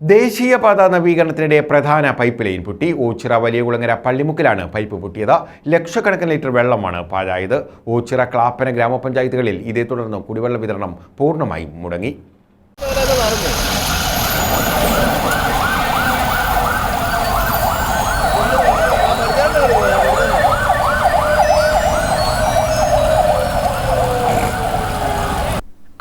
ദേശീയപാത നവീകരണത്തിനിടെ പ്രധാന pipe line പൊട്ടി ഓച്ചിറ വലിയകുളങ്ങര പള്ളിമുക്കിലാണ് പൈപ്പ് പൊട്ടിയത്. ലക്ഷക്കണക്കിന് ലിറ്റർ വെള്ളമാണ് പാഴായത്. ഓച്ചിറ ക്ലാപ്പന ഗ്രാമപഞ്ചായത്തുകളിൽ ഇതേ തുടർന്ന് കുടിവെള്ള വിതരണം പൂർണമായും മുടങ്ങി.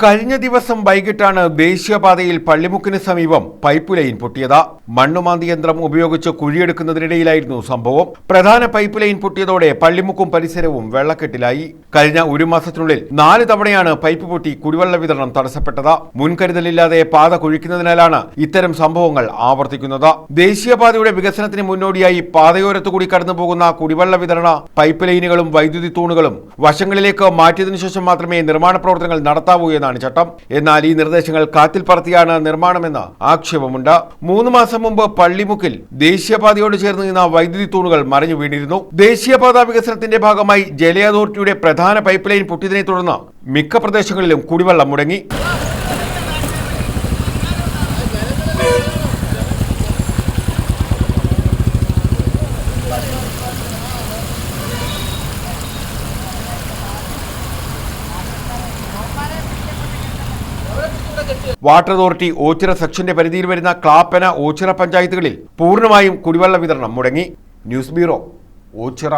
കഴിഞ്ഞ ദിവസം വൈകിട്ടാണ് ദേശീയപാതയിൽ പള്ളിമുക്കിന് സമീപം പൈപ്പ് ലൈൻ പൊട്ടിയത്. മണ്ണുമാന്തി യന്ത്രം ഉപയോഗിച്ച് കുഴിയെടുക്കുന്നതിനിടയിലായിരുന്നു സംഭവം. പ്രധാന പൈപ്പ് ലൈൻ പൊട്ടിയതോടെ പള്ളിമുക്കും പരിസരവും വെള്ളക്കെട്ടിലായി. കഴിഞ്ഞ ഒരു മാസത്തിനുള്ളിൽ നാല് തവണയാണ് പൈപ്പ് പൊട്ടി കുടിവെള്ള വിതരണം തടസ്സപ്പെട്ടത്. മുൻകരുതലില്ലാതെ പാത കുഴിക്കുന്നതിനാലാണ് ഇത്തരം സംഭവങ്ങൾ ആവർത്തിക്കുന്നത്. ദേശീയപാതയുടെ വികസനത്തിന് മുന്നോടിയായി പാതയോരത്തു കൂടി കടന്നുപോകുന്ന കുടിവെള്ള വിതരണ പൈപ്പ് ലൈനുകളും വൈദ്യുതി തൂണുകളും വശങ്ങളിലേക്ക് മാറ്റിയതിനു ശേഷം മാത്രമേ നിർമ്മാണ പ്രവർത്തനങ്ങൾ നടത്താവൂ എന്നാണ് ചട്ടം. എന്നാൽ ഈ നിർദ്ദേശങ്ങൾ കാറ്റിൽ പറത്തിയാണ് നിർമ്മാണമെന്ന് ആക്ഷേപമുണ്ട്. മൂന്ന് മാസം മുമ്പ് പള്ളിമുക്കിൽ ദേശീയപാതയോട് ചേർന്ന് നിന്ന വൈദ്യുതി തൂണുകൾ മറിഞ്ഞു വീണിരുന്നു. ദേശീയപാത വികസനത്തിന്റെ ഭാഗമായി ജല അതോറിറ്റിയുടെ പ്രധാന പൈപ്പ് ലൈൻ പൊട്ടിയതിനെ തുടർന്ന് മിക്ക പ്രദേശങ്ങളിലും കുടിവെള്ളം മുടങ്ങി. വാട്ടർ അതോറിറ്റി ഓച്ചിറ സെക്ഷന്റെ പരിധിയിൽ വരുന്ന ക്ലാപ്പന ഓച്ചിറ പഞ്ചായത്തുകളിൽ പൂർണമായും കുടിവെള്ള വിതരണം മുടങ്ങി. News bureau Ochira.